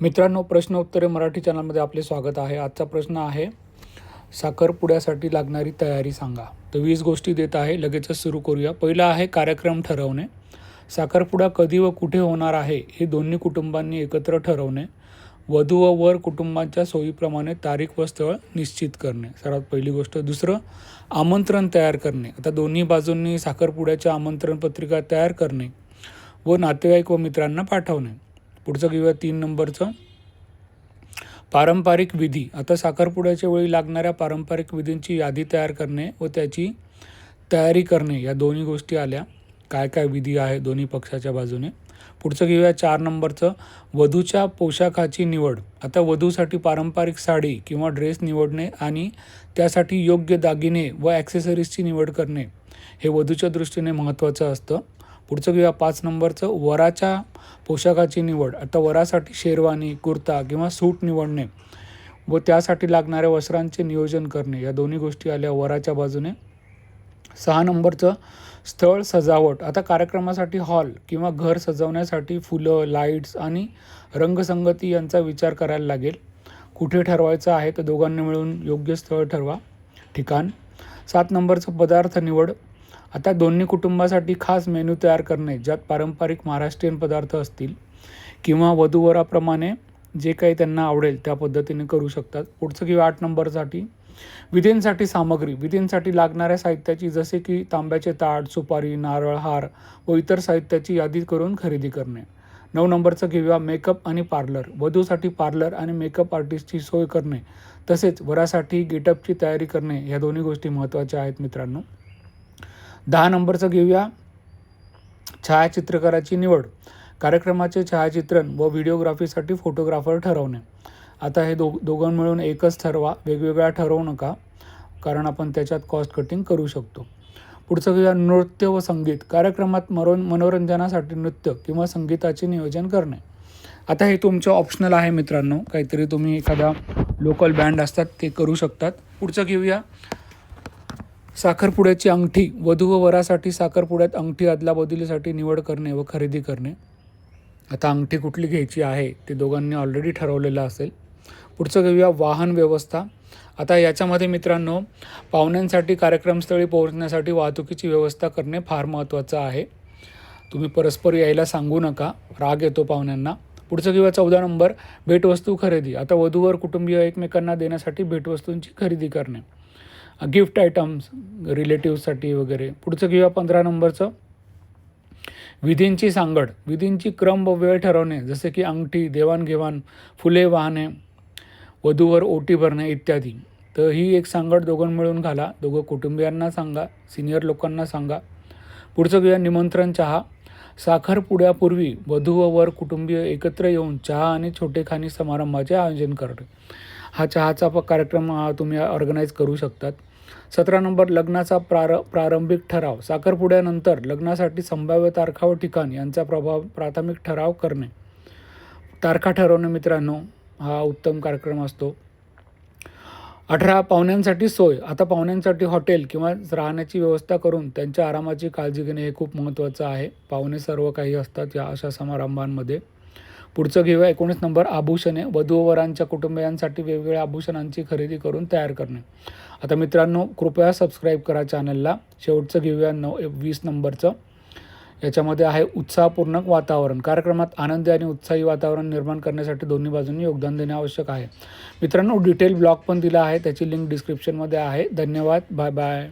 मित्रांनो प्रश्न उत्तरे मराठी चॅनलमध्ये आपले स्वागत आहे. आजचा प्रश्न आहे साखरपुड्यासाठी लागणारी तयारी सांगा. तर वीस गोष्टी देत आहे लगेचच सुरू करूया. पहिला आहे कार्यक्रम ठरवणे. साखरपुडा कधी व कुठे होणार आहे हे दोन्ही कुटुंबांनी एकत्र ठरवणे. वधू व वर कुटुंबांच्या सोयीप्रमाणे तारीख व स्थळ निश्चित करणे. सर्वात पहिली गोष्ट. दुसरं आमंत्रण तयार करणे. आता दोन्ही बाजूंनी साखरपुड्याच्या आमंत्रण पत्रिका तयार करणे व नातेवाईक व मित्रांना पाठवणे. पुढचं घेऊया तीन नंबरचं. पारंपरिक विधी. आता साखरपुड्याच्या वेळी लागणाऱ्या पारंपरिक विधींची यादी तयार करणे व त्याची तयारी करणे या दोन्ही गोष्टी आल्या. काय काय विधी आहे दोन्ही पक्षाच्या बाजूने? पुढचं घेऊया चार नंबरचं. वधूच्या पोशाखाची निवड. आता वधूसाठी पारंपरिक साडी किंवा ड्रेस निवडणे आणि त्यासाठी योग्य दागिने व ॲक्सेसरीजची निवड करणे हे वधूच्या दृष्टीने महत्त्वाचं असतं. पुढचं घेऊया पाच नंबरचं. वराच्या पोशाखाची निवड. आता वरासाठी शेरवानी कुर्ता किंवा सूट निवडणे व त्यासाठी लागणाऱ्या वस्त्रांचे नियोजन करणे. या दोन्ही गोष्टी आल्या वराच्या बाजूने. सहा नंबरचं स्थळ सजावट. आता कार्यक्रमासाठी हॉल किंवा घर सजवण्यासाठी फुलं लाईट्स आणि रंगसंगती यांचा विचार करायला लागेल. कुठे ठरवायचं आहे तर दोघांनी मिळून योग्य स्थळ ठरवा. ठिकाण. सात नंबरचं पदार्थ निवड. आता दोन्ही कुटुंबासाठी खास मेन्यू तयार करणे ज्यात पारंपरिक महाराष्ट्रीयन पदार्थ असतील किंवा वधूवराप्रमाणे जे काही त्यांना आवडेल त्या पद्धतीने करू शकतात. पुढचं किंवा आठ नंबरसाठी. विधींसाठी सामग्री. विधींसाठी लागणाऱ्या साहित्याची जसे की तांब्याचे ताट सुपारी नारळ हार व इतर साहित्याची यादी करून खरेदी करणे. नऊ नंबरचं घेऊया मेकअप आणि पार्लर. वधूसाठी पार्लर आणि मेकअप आर्टिस्टची सोय करणे तसेच वरासाठी गेटअपची तयारी करणे या दोन्ही गोष्टी महत्त्वाच्या आहेत मित्रांनो. दहा नंबरचं घेऊया. छायाचित्रकाराची निवड. कार्यक्रमाचे छायाचित्रण व व्हिडिओग्राफीसाठी फोटोग्राफर ठरवणे. आता हे दो दोघं मिळून एकच ठरवा. वेगवेगळा ठरवू नका कारण आपण त्याच्यात कॉस्ट कटिंग करू शकतो. पुढचं घेऊया नृत्य व संगीत. कार्यक्रमात मरो मनोरंजनासाठी नृत्य किंवा संगीताचे नियोजन करणे. आता हे तुमचं ऑप्शनल आहे मित्रांनो. काहीतरी तुम्ही एखादा लोकल बँड असतात ते करू शकतात. पुढचं घेऊया. साखरपुड्याची अंगठी वधू व वरासाठी साखरपुड्यात अंगठी अदलाबदलीसाठी निवड करणे व खरेदी करणे. आता अंगठी कुठली घ्यायची आहे ते दोघांनी ऑलरेडी ठरवलेलं असेल. पुढचं घेऊया वाहन व्यवस्था. आता याच्यामध्ये मित्रांनो पाहुण्यांसाठी कार्यक्रमस्थळी पोहोचण्यासाठी वाहतुकीची व्यवस्था करणे फार महत्त्वाचं आहे. तुम्ही परस्पर यायला सांगू नका राग येतो पाहुण्यांना. पुढचं किंवा चौदा नंबर भेटवस्तू खरेदी. आता वधूवर कुटुंबीय एकमेकांना देण्यासाठी भेटवस्तूंची खरेदी करणे. गिफ्ट आयटम्स रिलेटिव्हसाठी वगैरे. पुढचं घेऊया पंधरा नंबरचं. विधींची सांगड. विधींची क्रम व वेळ ठरवणे जसे की अंगठी देवाणघेवाण फुले वाहने वधूवर ओटी भरणे इत्यादी. तर ही एक सांगड दोघं मिळून घाला. दोघं कुटुंबियांना सांगा सिनियर लोकांना सांगा. पुढचं घेऊया निमंत्रण चहा. साखरपुड्यापूर्वी वधू व वर कुटुंबीय एकत्र येऊन चहा आणि छोटेखानी समारंभाचे आयोजन करणे. हा चहाचा प कार्यक्रम हा तुम्ही ऑर्गनाईज करू शकतात. सतरा नंबर लग्नाचा प्रार प्रारंभिक ठराव. साखरपुड्यानंतर लग्नासाठी संभाव्य तारखा व ठिकाण यांचा प्रभाव प्राथमिक ठराव करणे. तारखा ठरवणे मित्रांनो हा उत्तम कार्यक्रम असतो. अठरा पाहुण्यांसाठी सोय. आता पाहुण्यांसाठी हॉटेल किंवा राहण्याची व्यवस्था करून त्यांच्या आरामाची काळजी घेणे हे खूप महत्त्वाचं आहे. पाहुणे सर्व काही असतात या अशा समारंभांमध्ये. पुढचं घेऊया. एकोणीस नंबर आभूषणे. वधूवरांच्या कुटुंबियांसाठी वेगवेगळ्या आभूषणांची खरेदी करून तयार करणे. आता मित्रांनो कृपया सबस्क्राईब करा चॅनलला शेवटचं घेऊया नऊ वीस नंबरचं. याच्यामध्ये आहे उत्साहपूर्ण वातावरण. कार्यक्रमात आनंदी आणि उत्साही वातावरण निर्माण करण्यासाठी दोन्ही बाजूंनी योगदान देणे आवश्यक आहे. मित्रांनो डिटेल ब्लॉग पण दिला आहे. त्याची लिंक डिस्क्रिप्शनमध्ये आहे. धन्यवाद. Bye bye